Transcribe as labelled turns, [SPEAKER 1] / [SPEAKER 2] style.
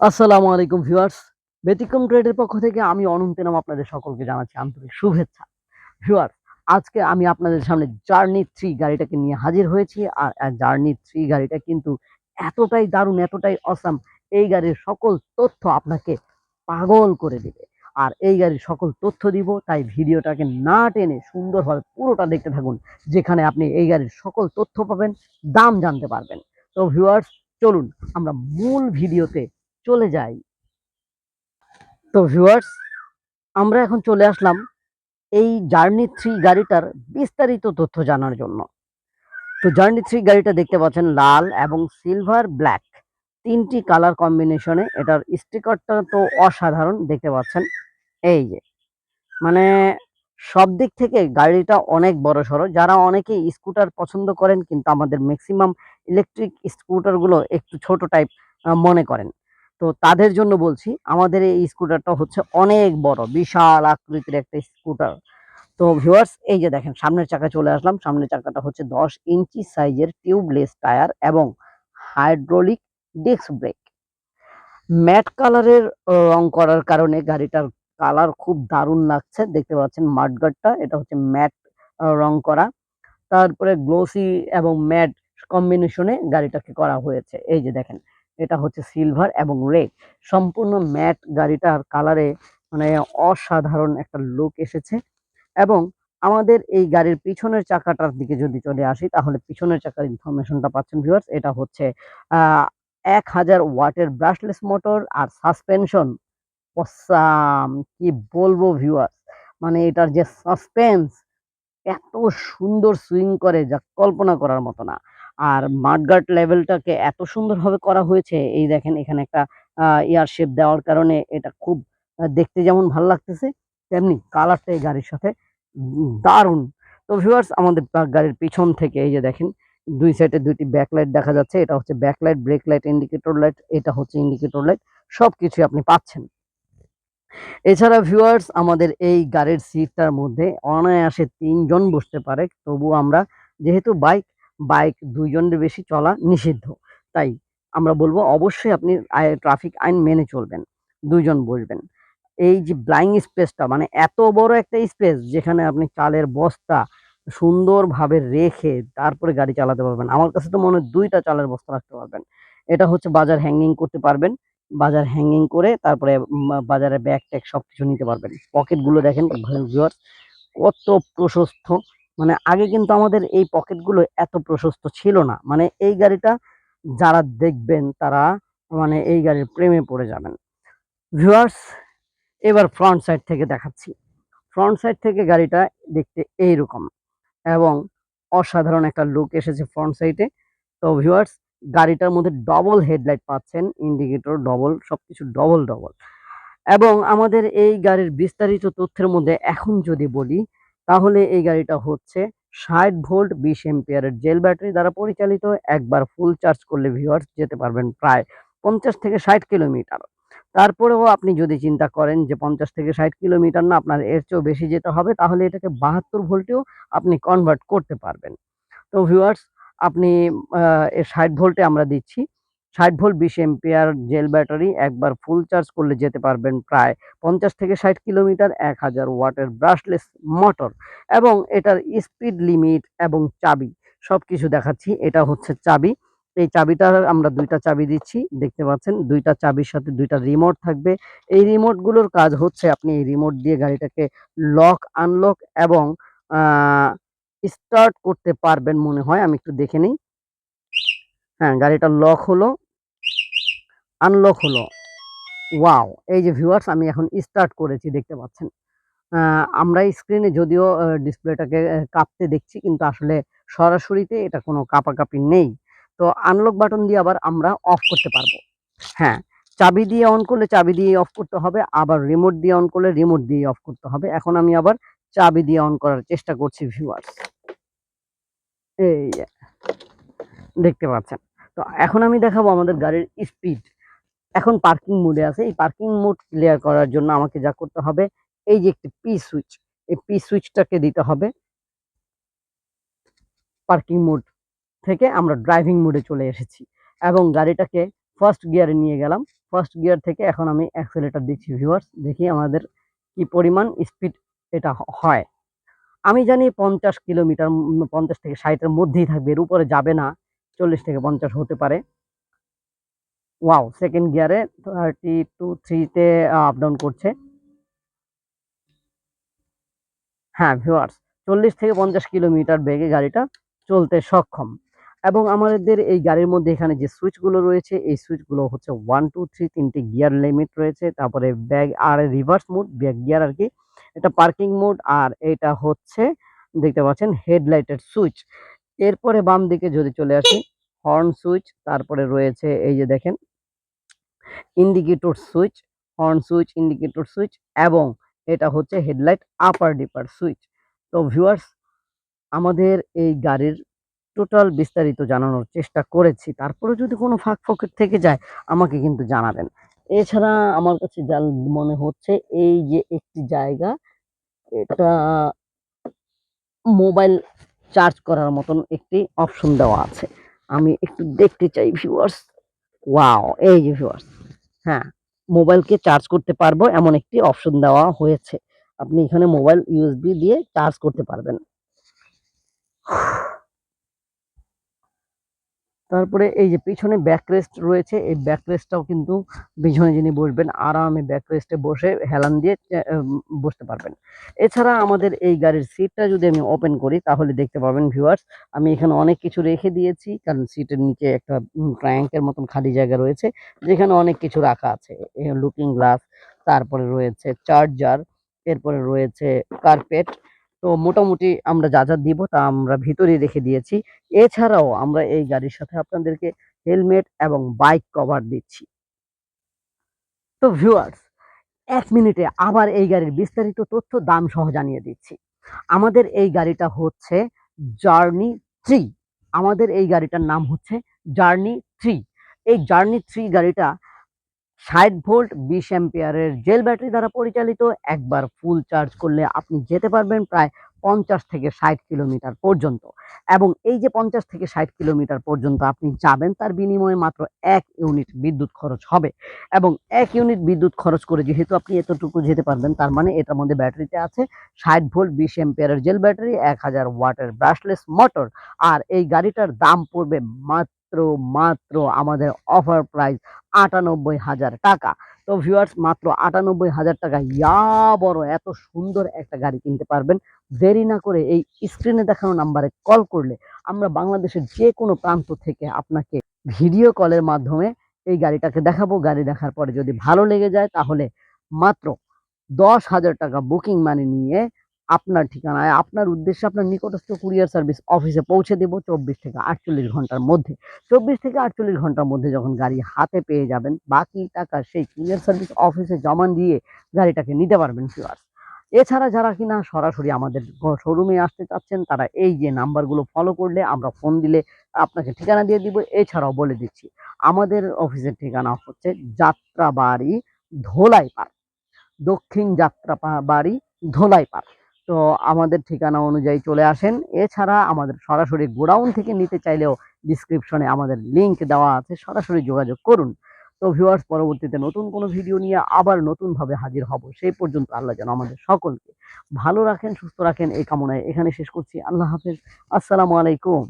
[SPEAKER 1] আসসালামু আলাইকুম ভিউয়ার্স। ব্যতিক্রম ট্রেডের পক্ষ থেকে আমি অনন্ত নাম আপনাদের সকলকে জানাচ্ছি আন্তরিক শুভেচ্ছা। ভিউয়ার্স, আজকে আমি আপনাদের সামনে জার্নি থ্রি গাড়িটাকে নিয়ে হাজির হয়েছি আর জার্নি থ্রি গাড়িটা কিন্তু এতটাই দারুণ, এতটাই অসাম এই গাড়ির সকল তথ্য আপনাকে পাগল করে দিবে। আর এই গাড়ির সকল তথ্য দিব, তাই ভিডিওটাকে না টেনে সুন্দরভাবে পুরোটা দেখতে থাকুন, যেখানে আপনি এই গাড়ির সকল তথ্য পাবেন, দাম জানতে পারবেন। তো ভিউয়ার্স চলুন আমরা মূল ভিডিওতে চলে যাই। তো ভিউয়ার্স আমরা এখন চলে আসলাম এই জার্নি থ্রি গাড়িটার বিস্তারিত তথ্য জানার জন্য। তো জার্নি থ্রি গাড়িটা দেখতে পাচ্ছেন লাল এবং সিলভার ব্ল্যাক তিনটি কালার কম্বিনেশনে এটার স্টিকারটা তো অসাধারণ, দেখতে পাচ্ছেন। এই যে মানে সব দিক থেকে গাড়িটা অনেক বড় সড়ো যারা অনেকে স্কুটার পছন্দ করেন, কিন্তু আমাদের ম্যাক্সিমাম ইলেকট্রিক স্কুটারগুলো একটু ছোট টাইপ মনে করেন। তো তাদের জন্য বলছি, আমাদের এই স্কুটারটা হচ্ছে অনেক বড়, বিশাল আকৃতির একটা স্কুটার তো ভিউয়ার্স এই যে দেখেন, সামনের চাকা চলে আসলাম। সামনের চাকাটা হচ্ছে দশ ইঞ্চি সাইজের টিউবলেস টায়ার এবং হাইড্রোলিক ডিস্ক ব্রেক ম্যাট কালারের রং করার কারণে গাড়িটার কালার খুব দারুণ লাগছে। দেখতে পাচ্ছেন মাঠগার্ডটা এটা হচ্ছে ম্যাট রং করা। তারপরে গ্লোসি এবং ম্যাট কম্বিনেশনে গাড়িটাকে করা হয়েছে। এই যে দেখেন, এটা হচ্ছে সিলভার এবং রেড সম্পূর্ণ ম্যাট গাড়িটার কালারে মানে অসাধারণ একটা লুক এসেছে। এবং আমাদের এই গাড়ির পিছনের চাকাটার দিকে যদি চলে আসি, তাহলে পিছনের চাকার ইনফরমেশনটা পাচ্ছেন ভিউয়ার্স এটা হচ্ছে এক হাজার ওয়াটের ব্রাশলেস মোটর আর সাসপেনশন কি বলব ভিউয়ার্স মানে এটার যে সাসপেন্স এত সুন্দর সুইং করে, যা কল্পনা করার মতো না। আর মাঠগার্ড লেভেলটাকে এত সুন্দরভাবে করা হয়েছে, এই দেখেন এখানে একটা ইয়ার শেপ দেওয়ার কারণে এটা খুব দেখতে যেমন ভালো লাগতেছে, তেমনি কালারটা এই গাড়ির সাথে দারুণ। তো ভিউয়ার্স আমাদের গাড়ির পিছন থেকে এই যে দেখেন, দুই সাইডে দুইটি ব্যাকলাইট দেখা যাচ্ছে, এটা হচ্ছে backlight brake light indicator light এটা হচ্ছে ইন্ডিকেটর লাইট সবকিছু আপনি পাচ্ছেন। এছাড়া ভিউয়ার্স আমাদের এই গাড়ির সিটটার মধ্যে অনায়াসে তিনজন বসতে পারে তবু আমরা যেহেতু বাইক বাইক দুইজনের বেশি চলা নিষিদ্ধ। তাই আমরা বলব অবশ্যই আপনি ট্রাফিক আইন মেনে চলবেন, দুইজন বসবেন। এই যে ব্লাইং স্পেসটা মানে এত বড় একটা স্পেস যেখানে আপনি চালের বস্তা সুন্দরভাবে রেখে তারপরে গাড়ি চালাতে পারবেন। আমার কাছে তো মনে হয় দুইটা চালের বস্তা রাখতে পারবেন। এটা হচ্ছে বাজার হ্যাঙ্গিং করতে পারবেন, বাজার হ্যাঙ্গিং করে তারপরে বাজারে ব্যাগ ট্যাগ সব কিছু নিতে পারবেন। পকেটগুলো দেখেন কত প্রশস্ত। মানে আগে কিন্তু আমাদের এই পকেটগুলো এত প্রশস্ত ছিল না। মানে এই গাড়িটা যারা দেখবেন তারা মানে এই গাড়ির প্রেমে পড়ে যাবেন। ভিউয়ার্স, এবার ফ্রন্ট সাইড থেকে দেখাচ্ছি। ফ্রন্ট সাইড থেকে গাড়িটা দেখতে এইরকম এবং অসাধারণ একটা লুক এসেছে ফ্রন্ট সাইডে তো ভিউয়ার্স, গাড়িটার মধ্যে ডবল হেডলাইট পাচ্ছেন ইন্ডিকেটর ডবল সবকিছু ডবল ডবল এবং আমাদের এই গাড়ির বিস্তারিত তথ্যের মধ্যে এখন যদি বলি তাহলে এই গাড়িটা হচ্ছে ষাট ভোল্ট বিশ এম্পিয়ারের জেল ব্যাটারি দ্বারা পরিচালিত। একবার ফুল চার্জ করলে ভিউয়ার্স যেতে পারবেন প্রায় পঞ্চাশ থেকে ষাট কিলোমিটার তারপরেও আপনি যদি চিন্তা করেন যে পঞ্চাশ থেকে ষাট কিলোমিটার না আপনার এর চেয়েও বেশি যেতে হবে, তাহলে এটাকে বাহাত্তর ভোল্টেও আপনি কনভার্ট করতে পারবেন। তো ভিউয়ার্স আপনি এর ষাট ভোল্টে আমরা দিচ্ছি। ষাট ভোল্ট বিশ এম্পিয়ার জেল ব্যাটারি একবার ফুল চার্জ করলে যেতে পারবেন প্রায় পঞ্চাশ থেকে ষাট কিলোমিটার এক হাজার ওয়াটের ব্রাশলেস মোটর এবং এটার স্পিড লিমিট এবং চাবি সব কিছু দেখাচ্ছি। এটা হচ্ছে চাবি। এই চাবিটার আমরা দুইটা চাবি দিচ্ছি, দেখতে পাচ্ছেন? দুইটা চাবির সাথে দুইটা রিমোট থাকবে। এই রিমোটগুলোর কাজ হচ্ছে আপনি এই রিমোট দিয়ে গাড়িটাকে লক আনলক এবং স্টার্ট করতে পারবেন মনে হয়। আমি একটু দেখে নিই। হ্যাঁ গাড়িটা লক হলো। আনলক হলো। ওয়াও এই যে ভিউয়ার্স আমি এখন স্টার্ট করেছি, দেখতে পাচ্ছেন। আমরা স্ক্রিনে যদিও ডিসপ্লেটাকে কাঁপতে দেখছি, কিন্তু আসলে সরাসরিতে এটা কোনো কাঁপাকাঁপি নেই। তো আনলক বাটন দিয়ে আবার আমরা অফ করতে পারব। হ্যাঁ চাবি দিয়ে অন করলে চাবি দিয়ে অফ করতে হবে, আবার রিমোট দিয়ে অন করলে রিমোট দিয়ে অফ করতে হবে। এখন আমি আবার চাবি দিয়ে অন করার চেষ্টা করছি ভিউয়ার্স এই দেখতে পাচ্ছেন। তো এখন আমি দেখাবো আমাদের গাড়ির স্পিড এখন পার্কিং মোডে আছে। এই পার্কিং মোড ক্লিয়ার করার জন্য আমাকে যা করতে হবে, এই যে একটি পি সুইচ এই পি সুইচটাকে দিতে হবে। পার্কিং মোড থেকে আমরা ড্রাইভিং মোডে চলে এসেছি এবং গাড়িটাকে ফার্স্ট গিয়ারে নিয়ে গেলাম। ফার্স্ট গিয়ার থেকে এখন আমি অ্যাক্সেলেটার দিচ্ছি ভিউয়ার্স দেখি আমাদের কি পরিমাণ স্পিড এটা হয়। আমি জানি পঞ্চাশ কিলোমিটার পঞ্চাশ থেকে ষাটের মধ্যেই থাকবে, এর উপরে যাবে না। চল্লিশ থেকে পঞ্চাশ হতে পারে। ওয়াও সেকেন্ড গিয়ারে থার্টি টু থ্রিতে আপ ডাউন করছে। হ্যাঁ ভিউয়ার্স চল্লিশ থেকে পঞ্চাশ কিলোমিটার বেগে গাড়িটা চলতে সক্ষম। এবং আমাদের এই গাড়ির মধ্যে এখানে যে সুইচগুলো রয়েছে, এই সুইচগুলো হচ্ছে ওয়ান টু থ্রি তিনটে গিয়ার লিমিট রয়েছে। তারপরে ব্যাগ আর রিভার্স মোড ব্যাগ গিয়ার আর কি। এটা পার্কিং মোড আর এটা হচ্ছে, দেখতে পাচ্ছেন হেডলাইটের সুইচ এরপরে বাম দিকে যদি চলে আসি হর্ন সুইচ তারপরে রয়েছে, এই যে দেখেন indicator switch horn switch indicator switch এবং এটা হচ্ছে হেডলাইট আপার ডিপার সুইচ তো ভিউয়ার্স আমাদের এই গাড়ির টোটাল বিস্তারিত জানানোর চেষ্টা করেছি। তারপরে যদি কোনো ফাঁক ফোকর থেকে যায়, আমাকে কিন্তু জানাবেন। এছাড়া আমার কাছে যা মনে হচ্ছে, এই যে একটি জায়গা, এটা মোবাইল চার্জ করার মতন একটি অপশন দেওয়া আছে। আমি একটু দেখতে চাই ভিউয়ার্স ওয়াও এই যে ভিউয়ার্স হ্যাঁ মোবাইলকে চার্জ করতে পারব এমন একটি অপশন দেওয়া হয়েছে। আপনি এখানে মোবাইল ইউএসবি দিয়ে চার্জ করতে পারবেন। তারপরে এই যে পিছনে ব্যাকরেস্ট রয়েছে, এই ব্যাকরেস্টটাও কিন্তু পিছনে যিনি বসবেন, আরামে ব্যাকরেস্টে বসে হেলান দিয়ে বসতে পারবেন। এছাড়া আমাদের এই গাড়ির সিটটা যদি আমি ওপেন করি, তাহলে দেখতে পাবেন ভিউয়ার্স আমি এখানে অনেক কিছু রেখে দিয়েছি, কারণ সিটের নিচে একটা ট্রায়াঙ্কের মতন খালি জায়গা রয়েছে, যেখানে অনেক কিছু রাখা আছে। লুকিং গ্লাস তারপরে রয়েছে চার্জার এরপরে রয়েছে কার্পেট তো মোটামুটি আমরা যা যা দিব তা আমরা ভিতরে রেখে দিয়েছি। এছাড়াও আমরা এই গাড়ির সাথে আপনাদেরকে হেলমেট এবং বাইক কভার দিচ্ছি। তো ভিউয়ার্স, এক মিনিটে আবার এই গাড়ির বিস্তারিত তথ্য, দাম সহ জানিয়ে দিচ্ছি। আমাদের এই গাড়িটা হচ্ছে জার্নি থ্রি আমাদের এই গাড়িটার নাম হচ্ছে জার্নি থ্রি এই জার্নি থ্রি গাড়িটা ষাট ভোল্ট বিশ অ্যাম্পিয়ারের জেল ব্যাটারি দ্বারা পরিচালিত। একবার ফুল চার্জ করলে আপনি যেতে পারবেন প্রায় পঞ্চাশ থেকে ষাট কিলোমিটার পর্যন্ত। এবং এই যে পঞ্চাশ থেকে ষাট কিলোমিটার পর্যন্ত আপনি যাবেন, তার বিনিময়ে মাত্র এক ইউনিট বিদ্যুৎ খরচ হবে। এবং এক ইউনিট বিদ্যুৎ খরচ করে যেহেতু আপনি এতটুকু যেতে পারবেন, তার মানে এটার মধ্যে ব্যাটারিতে আছে ষাট ভোল্ট বিশ এম্পিয়ারের জেল ব্যাটারি, এক হাজার ওয়াটের ব্রাশলেস মোটর আর এই গাড়িটার দাম পড়বে মাত্র মাত্র মাত্র আমাদের অফার প্রাইস আটানব্বই হাজার টাকা। তো ভিউয়ার্স মাত্র আটানব্বই হাজার টাকা। ইয়া বড়, এত সুন্দর একটা গাড়ি কিনতে পারবেন। দেরি না করে এই স্ক্রিনে দেখানো নাম্বারে কল করলে আমরা বাংলাদেশের যে কোনো প্রান্ত থেকে আপনাকে ভিডিও কলের মাধ্যমে এই গাড়িটাকে দেখাবো। গাড়ি দেখার পরে যদি ভালো লেগে যায়, তাহলে মাত্র দশ হাজার টাকা বুকিং মানি নিয়ে আপনার ঠিকানায়, আপনার উদ্দেশ্যে আপনার নিকটস্থ কুরিয়ার সার্ভিস অফিসে পৌঁছে দেবো চব্বিশ থেকে আটচল্লিশ ঘণ্টার মধ্যে। চব্বিশ থেকে আটচল্লিশ ঘণ্টার মধ্যে যখন গাড়ি হাতে পেয়ে যাবেন, বাকি টাকা সেই কুরিয়ার সার্ভিস অফিসে জমা দিয়ে গাড়িটাকে নিতে পারবেন ফিওয়ার্স এছাড়া যারা কিনা সরাসরি আমাদের শোরুমে আসতে চাচ্ছেন, তারা এই যে নাম্বারগুলো ফলো করলে আমরা ফোন দিলে আপনাকে ঠিকানা দিয়ে দিব। এছাড়াও বলে দিচ্ছি, আমাদের অফিসের ঠিকানা হচ্ছে যাত্রাবাড়ি ধোলাই পার্ক দক্ষিণ যাত্রা বাড়ি ধোলাই পার্ক তো আমাদের ঠিকানা অনুযায়ী চলে আসেন। এছাড়া আমাদের সরাসরি গোডাউন থেকে নিতে চাইলেও ডিসক্রিপশনে আমাদের লিংক দেওয়া আছে, সরাসরি যোগাযোগ করুন। তো ভিউয়ার্স পরবর্তীতে নতুন কোনো ভিডিও নিয়ে আবার নতুনভাবে হাজির হব। সেই পর্যন্ত আল্লাহ যেন আমাদের সকলকে ভালো রাখেন, সুস্থ রাখেন, এই কামনায় এখানে শেষ করছি। আল্লাহ হাফেজ। আসসালামু আলাইকুম।